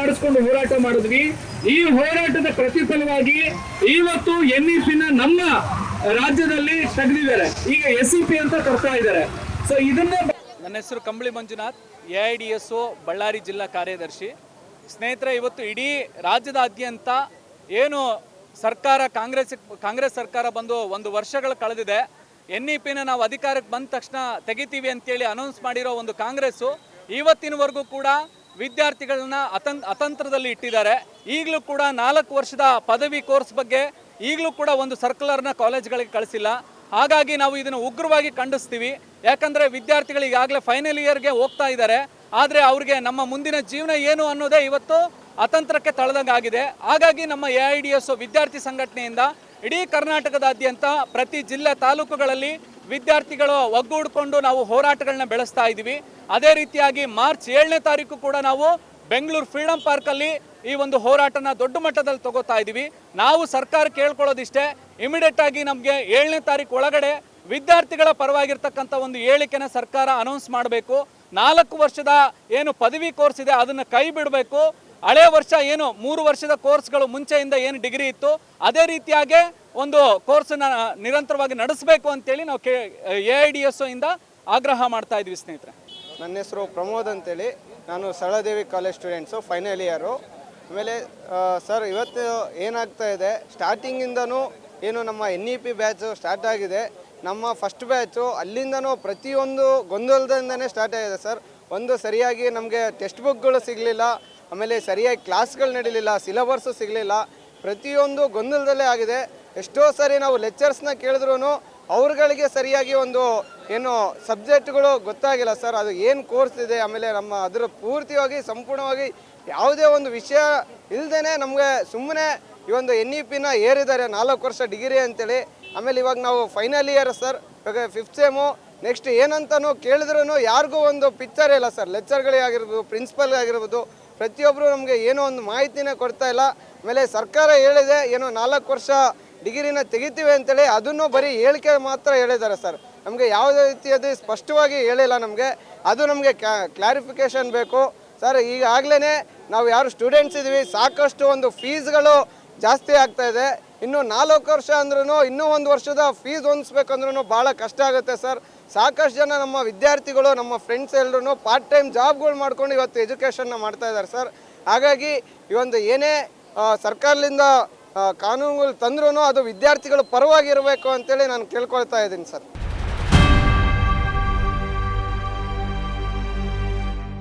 ಮಾಡಿಸ್ಕೊಂಡು ಹೋರಾಟ ಮಾಡಿದ್ವಿ. ಈ ಹೋರಾಟದ ಪ್ರತಿಫಲವಾಗಿ ಇವತ್ತು ಎನ್ನ ನಮ್ಮ ರಾಜ್ಯದಲ್ಲಿ ತೆಗೆದಿದ್ದಾರೆ. ಈಗ ಎಸ್ ಸಿ ಪಿ ಅಂತ ಕರ್ತಾ ಇದ್ದಾರೆ. ಸೊ ಇದನ್ನ ನನ್ನ ಹೆಸರು Kambali Manjunath, A I D S Ballari ಜಿಲ್ಲಾ ಕಾರ್ಯದರ್ಶಿ. ಸ್ನೇಹಿತರೆ, ಇವತ್ತು ಇಡೀ ರಾಜ್ಯದಾದ್ಯಂತ ಏನು ಸರ್ಕಾರ, ಕಾಂಗ್ರೆಸ್ ಕಾಂಗ್ರೆಸ್ ಸರ್ಕಾರ ಬಂದು ಒಂದು ವರ್ಷಗಳು ಕಳೆದಿದೆ. ಎನ್ ಇ ಪಿನ ನಾವು ಅಧಿಕಾರಕ್ಕೆ ಬಂದ ತಕ್ಷಣ ತೆಗಿತೀವಿ ಅಂತೇಳಿ ಅನೌನ್ಸ್ ಮಾಡಿರೋ ಒಂದು ಕಾಂಗ್ರೆಸ್ಸು, ಇವತ್ತಿನವರೆಗೂ ಕೂಡ ವಿದ್ಯಾರ್ಥಿಗಳನ್ನ ಅತಂ, ಅತಂತ್ರದಲ್ಲಿ ಇಟ್ಟಿದ್ದಾರೆ. ಈಗಲೂ ಕೂಡ ನಾಲ್ಕು ವರ್ಷದ ಪದವಿ ಕೋರ್ಸ್ ಬಗ್ಗೆ ಈಗಲೂ ಕೂಡ ಒಂದು ಸರ್ಕ್ಯುಲರ್ನ ಕಾಲೇಜ್ಗಳಿಗೆ ಕಳಿಸಿಲ್ಲ. ಹಾಗಾಗಿ ನಾವು ಇದನ್ನು ಉಗ್ರವಾಗಿ ಖಂಡಿಸ್ತೀವಿ. ಯಾಕಂದ್ರೆ ವಿದ್ಯಾರ್ಥಿಗಳು ಈಗಾಗಲೇ ಫೈನಲ್ ಇಯರ್ಗೆ ಹೋಗ್ತಾ ಇದ್ದಾರೆ. ಆದರೆ ಅವ್ರಿಗೆ ನಮ್ಮ ಮುಂದಿನ ಜೀವನ ಏನು ಅನ್ನೋದೇ ಇವತ್ತು ಅತಂತ್ರಕ್ಕೆ ತಳೆದಂಗಾಗಿದೆ ಹಾಗಾಗಿ ನಮ್ಮ ಎ ವಿದ್ಯಾರ್ಥಿ ಸಂಘಟನೆಯಿಂದ ಇಡೀ ಕರ್ನಾಟಕದಾದ್ಯಂತ ಪ್ರತಿ ಜಿಲ್ಲೆ ತಾಲೂಕುಗಳಲ್ಲಿ ವಿದ್ಯಾರ್ಥಿಗಳು ಒಗ್ಗೂಡಿಕೊಂಡು ನಾವು ಹೋರಾಟಗಳನ್ನ ಬೆಳೆಸ್ತಾ ಇದ್ದೀವಿ ಅದೇ ರೀತಿಯಾಗಿ ಮಾರ್ಚ್ ಏಳನೇ ತಾರೀಕು ಕೂಡ ನಾವು ಬೆಂಗಳೂರು ಫ್ರೀಡಂ ಪಾರ್ಕಲ್ಲಿ ಈ ಒಂದು ಹೋರಾಟನ ದೊಡ್ಡ ಮಟ್ಟದಲ್ಲಿ ತಗೋತಾ ಇದ್ದೀವಿ ನಾವು ಸರ್ಕಾರ ಕೇಳ್ಕೊಳ್ಳೋದಿಷ್ಟೇ ಇಮಿಡಿಯೇಟ್ ಆಗಿ ನಮಗೆ ಏಳನೇ ತಾರೀಕು ಒಳಗಡೆ ವಿದ್ಯಾರ್ಥಿಗಳ ಪರವಾಗಿರ್ತಕ್ಕಂಥ ಒಂದು ಹೇಳಿಕೆನ ಸರ್ಕಾರ ಅನೌನ್ಸ್ ಮಾಡಬೇಕು. ನಾಲ್ಕು ವರ್ಷದ ಏನು ಪದವಿ ಕೋರ್ಸ್ ಇದೆ, ಅದನ್ನು ಕೈ ಬಿಡಬೇಕು. ಹಳೆ ವರ್ಷ ಏನು, ಮೂರು ವರ್ಷದ ಕೋರ್ಸ್ಗಳು ಮುಂಚೆಯಿಂದ ಏನು ಡಿಗ್ರಿ ಇತ್ತು, ಅದೇ ರೀತಿಯಾಗಿ ಒಂದು ಕೋರ್ಸನ್ನ ನಿರಂತರವಾಗಿ ನಡೆಸಬೇಕು ಅಂತೇಳಿ ನಾವು K A I D S ಇಂದ ಆಗ್ರಹ ಮಾಡ್ತಾ ಇದ್ವಿ ಸ್ನೇಹಿತರೆ. ನನ್ನ ಹೆಸರು ಪ್ರಮೋದ್ ಅಂತೇಳಿ. ನಾನು Saraladevi college students final year ಆಮೇಲೆ ಸರ್ ಇವತ್ತು ಏನಾಗ್ತಾ ಇದೆ? ಸ್ಟಾರ್ಟಿಂಗಿಂದನೂ ಏನು ನಮ್ಮ N E P batch start ಆಗಿದೆ. ನಮ್ಮ ಫಸ್ಟ್ ಬ್ಯಾಚು ಅಲ್ಲಿಂದನೂ ಪ್ರತಿಯೊಂದು ಗೊಂದಲದಿಂದನೇ ಸ್ಟಾರ್ಟ್ ಆಗಿದೆ ಸರ್ ಒಂದು ಸರಿಯಾಗಿ ನಮಗೆ ಟೆಕ್ಸ್ಟ್ ಬುಕ್ಗಳು ಸಿಗಲಿಲ್ಲ, ಆಮೇಲೆ ಸರಿಯಾಗಿ ಕ್ಲಾಸ್ಗಳು ನಡೀಲಿಲ್ಲ ಸಿಲೆಬಸ್ಸು ಸಿಗಲಿಲ್ಲ, ಪ್ರತಿಯೊಂದು ಗೊಂದಲದಲ್ಲೇ ಆಗಿದೆ. ಎಷ್ಟೋ ಸರಿ ನಾವು ಲೆಕ್ಚರ್ಸ್ನ ಕೇಳಿದ್ರೂ ಅವ್ರುಗಳಿಗೆ ಸರಿಯಾಗಿ ಒಂದು ಏನು ಸಬ್ಜೆಕ್ಟ್ಗಳು ಗೊತ್ತಾಗಿಲ್ಲ ಸರ್ ಅದು ಏನು ಕೋರ್ಸ್ ಇದೆ, ಆಮೇಲೆ ನಮ್ಮ ಅದರ ಪೂರ್ತಿಯಾಗಿ, ಸಂಪೂರ್ಣವಾಗಿ ಯಾವುದೇ ಒಂದು ವಿಷಯ ಇಲ್ಲದೇ ನಮಗೆ ಸುಮ್ಮನೆ ಈ ಒಂದು ಎನ್ ಇ ಪಿನ ಏರಿದ್ದಾರೆ, ನಾಲ್ಕು ವರ್ಷ ಡಿಗ್ರಿ ಅಂತೇಳಿ. ಆಮೇಲೆ ಇವಾಗ ನಾವು ಫೈನಲ್ ಇಯರ್ ಸರ್ ಇವಾಗ ಫಿಫ್ತ್ ಸೇಮು ನೆಕ್ಸ್ಟ್ ಏನಂತನೂ ಕೇಳಿದ್ರೂ ಯಾರಿಗೂ ಒಂದು ಪಿಕ್ಚರ್ ಇಲ್ಲ ಸರ್ ಲೆಕ್ಚರ್ಗಳೇ ಆಗಿರ್ಬೋದು ಪ್ರಿನ್ಸಿಪಲ್ ಆಗಿರ್ಬೋದು ಪ್ರತಿಯೊಬ್ಬರು ನಮಗೆ ಏನೋ ಒಂದು ಮಾಹಿತಿನೇ ಕೊಡ್ತಾ ಇಲ್ಲ. ಆಮೇಲೆ ಸರ್ಕಾರ ಹೇಳಿದೆ, ಏನೋ ನಾಲ್ಕು ವರ್ಷ ಡಿಗ್ರಿನ ತೆಗಿತೀವಿ ಅಂತೇಳಿ, ಅದನ್ನು ಬರೀ ಹೇಳಿಕೆ ಮಾತ್ರ ಹೇಳಿದ್ದಾರೆ ಸರ್ ನಮಗೆ ಯಾವುದೇ ರೀತಿಯದು ಸ್ಪಷ್ಟವಾಗಿ ಹೇಳಿಲ್ಲ ನಮಗೆ. ಅದು ನಮಗೆ ಕ್ಲಾರಿಫಿಕೇಶನ್ ಬೇಕು. ಸರ್ ಈಗಾಗಲೇ ನಾವು ಯಾರು ಸ್ಟೂಡೆಂಟ್ಸ್ ಇದ್ದೀವಿ, ಸಾಕಷ್ಟು ಒಂದು ಫೀಸ್ಗಳು ಜಾಸ್ತಿ ಆಗ್ತಾ ಇದೆ. ಇನ್ನು ನಾಲ್ಕು ವರ್ಷ ಅಂದ್ರೂ ಇನ್ನೂ ಒಂದು ವರ್ಷದ ಫೀಸ್ ಹೊಂದಿಸ್ಬೇಕಂದ್ರೂ ಭಾಳ ಕಷ್ಟ ಆಗುತ್ತೆ ಸರ್. ಸಾಕಷ್ಟು ಜನ ನಮ್ಮ ವಿದ್ಯಾರ್ಥಿಗಳು, ನಮ್ಮ ಫ್ರೆಂಡ್ಸ್ ಎಲ್ಲರೂ ಪಾರ್ಟ್ ಟೈಮ್ ಜಾಬ್ಗಳು ಮಾಡ್ಕೊಂಡು ಇವತ್ತು ಎಜುಕೇಷನ್ನ ಮಾಡ್ತಾ ಇದ್ದಾರೆ ಸರ್. ಹಾಗಾಗಿ ಈ ಒಂದು ಏನೇ ಸರ್ಕಾರದಿಂದ ಕಾನೂನುಗಳು ತಂದ್ರೂ ಅದು ವಿದ್ಯಾರ್ಥಿಗಳು ಪರವಾಗಿರಬೇಕು ಅಂತೇಳಿ ನಾನು ಕೇಳ್ಕೊಳ್ತಾ ಇದ್ದೀನಿ ಸರ್.